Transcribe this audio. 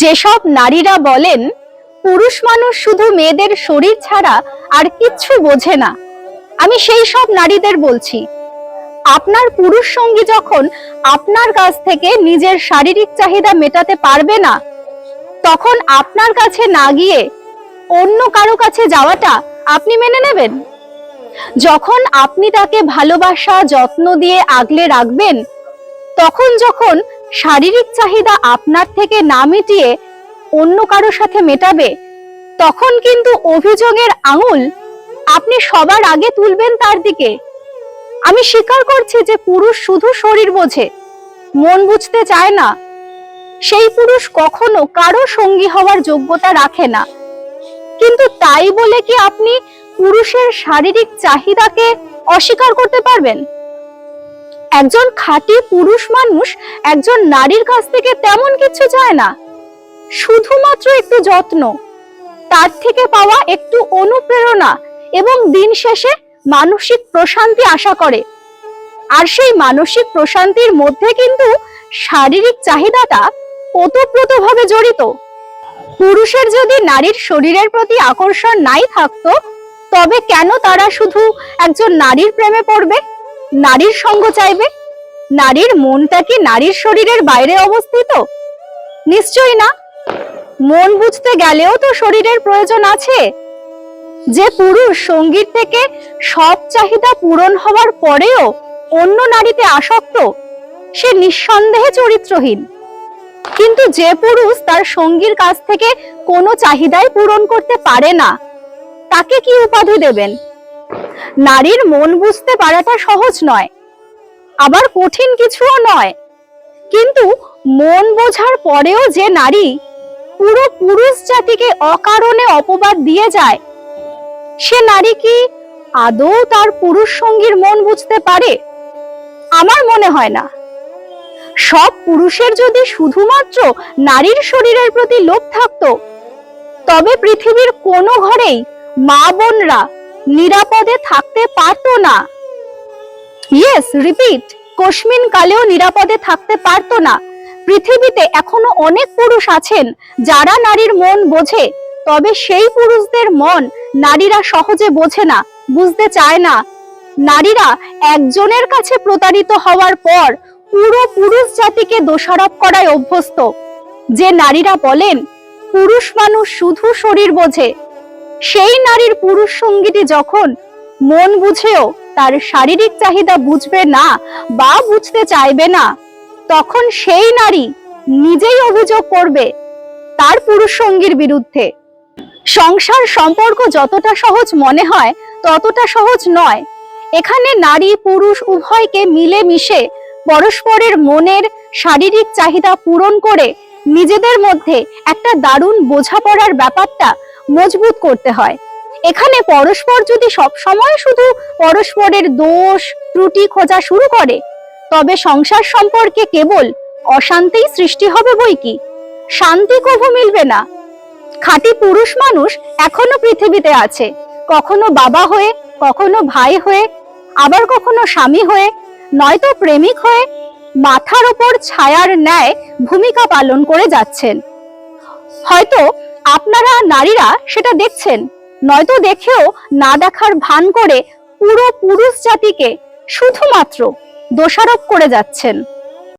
যেসব নারীরা বলেন, পুরুষ মানুষ শুধু মেয়েদের শরীর ছাড়া আর কিচ্ছু বোঝে না। আমি সেই সব নারীদের বলছি, আপনার পুরুষ সঙ্গী যখন আপনার কাছ থেকে নিজের শারীরিক চাহিদা মেটাতে পারবে না, তখন আপনার কাছে না গিয়ে অন্য কারও কাছে যাওয়াটা আপনি মেনে নেবেন? যখন আপনি তাকে ভালোবাসা, যত্ন দিয়ে আগলে রাখবেন, তখন যখন শারীরিক চাহিদা আপনার থেকে না মিটিয়ে অন্য কারও সাথে মেটাবে, তখন কিন্তু অভিযোগের আঙুল আপনি সবার আগে তুলবেন তার দিকে। আমি স্বীকার করছি যে পুরুষ শুধু শরীর বোঝে, মন বুঝতে চায় না। সেই পুরুষ কখনো কারও সঙ্গী হওয়ার যোগ্যতা রাখে না। কিন্তু তাই বলে কি আপনি পুরুষের শারীরিক চাহিদাকে অস্বীকার করতে পারবেন? একজন খাঁটি পুরুষ মানুষ একজন নারীর কাছ থেকে তেমন কিছু চায় না। শুধুমাত্র একটু যত্ন। তার থেকে পাওয়া একটু অনুপ্রেরণা এবং দিন শেষে মানসিক প্রশান্তি আশা করে। আর সেই মানসিক প্রশান্তির মধ্যে কিন্তু শারীরিক চাহিদাটা ওতপ্রোতভাবে জড়িত। পুরুষের যদি নারীর শরীরের প্রতি আকর্ষণ নাই থাকতো, তবে কেন তারা শুধু একজন নারীর প্রেমে পড়বে? নারীর সঙ্গ চাইবে? নারীর মনটা কি নারীর শরীরের বাইরে অবস্থিত? নিশ্চয়ই না। মন বুঝতে গেলেও তো শরীরের প্রয়োজন আছে। যে পুরুষ সংগীত থেকে সব চাহিদা পূরণ হওয়ার পরেও অন্য নারীতে আসক্ত, সে নিঃসন্দেহে চরিত্রহীন। কিন্তু যে পুরুষ তার সঙ্গীর কাছ থেকে কোনো চাহিদাই পূরণ করতে পারে না, তাকে কি উপাধি দেবেন? নারীর মন বুঝতে পারাটা সহজ নয়। আবার কঠিন কিছুও নয়। কিন্তু মন বোঝার পরেও যে নারী পুরো পুরুষ জাতিকে অকারণে অপবাদ দিয়ে যায়, সে নারী কি আদৌ তার পুরুষ সঙ্গীর মন বুঝতে পারে? আমার মনে হয় না। সব পুরুষের যদি শুধুমাত্র নারীর শরীরের প্রতি লোভ থাকতো, তবে পৃথিবীর কোনো ঘরেই মা বোনরা নিরাপদে থাকতে পারতো না। ইয়েস রিপিট কশ্মিন কালেও নিরাপদে থাকতে পারতো না। পৃথিবীতে এখনও অনেক পুরুষ আছেন যারা নারীর মন বোঝে, তবে সেই পুরুষদের মন নারীরা সহজে বোঝে না, বুঝতে চায় না। নারীরা একজনের কাছে প্রতারিত হওয়ার পর পুরো পুরুষ জাতিকে দোষারোপ করায় অভ্যস্ত। যে নারীরা বলেন, পুরুষ মানুষ শুধু শরীর বোঝে সেই নারীর পুরুষ সঙ্গীটি যখন মন বুঝেও তার শারীরিক চাহিদা বুঝবে না বা বুঝতে চাইবে না, তখন সেই নারী নিজেই অভিযোগ করবে তার পুরুষ সঙ্গীর বিরুদ্ধে। সংসার সম্পর্ক যতটা সহজ মনে হয় ততটা সহজ নয়। এখানে নারী পুরুষ উভয়কে মিলে মিশে পরস্পরের মনের শারীরিক চাহিদা পূরণ করে নিজেদের মধ্যে একটা দারুণ বোঝাপড়ার ব্যাপারটা মজবুত করতে হয়। এখানে পরস্পর যদি সব সময় শুধু পরস্পরের দোষ, ত্রুটি খোঁজা শুরু করে, তবে সংসার সম্পর্কে কেবল অশান্তিই সৃষ্টি হবে বই কি? শান্তি কভু মিলবে না। খাঁটি পুরুষ মানুষ এখনও পৃথিবীতে আছে। কখনো বাবা হয়ে, কখনো ভাই হয়ে, আবার কখনো স্বামী হয়ে, নয়তো প্রেমিক হয়ে মাথার ওপর ছায়ার ন্যায় ভূমিকা পালন করে যাচ্ছেন। হয়তো আপনারা নারীরা সেটা দেখছেন। নয়তো দেখেও না দেখার ভান করে পুরো পুরুষ জাতিকে শুধুমাত্র দোষারোপ করে যাচ্ছেন।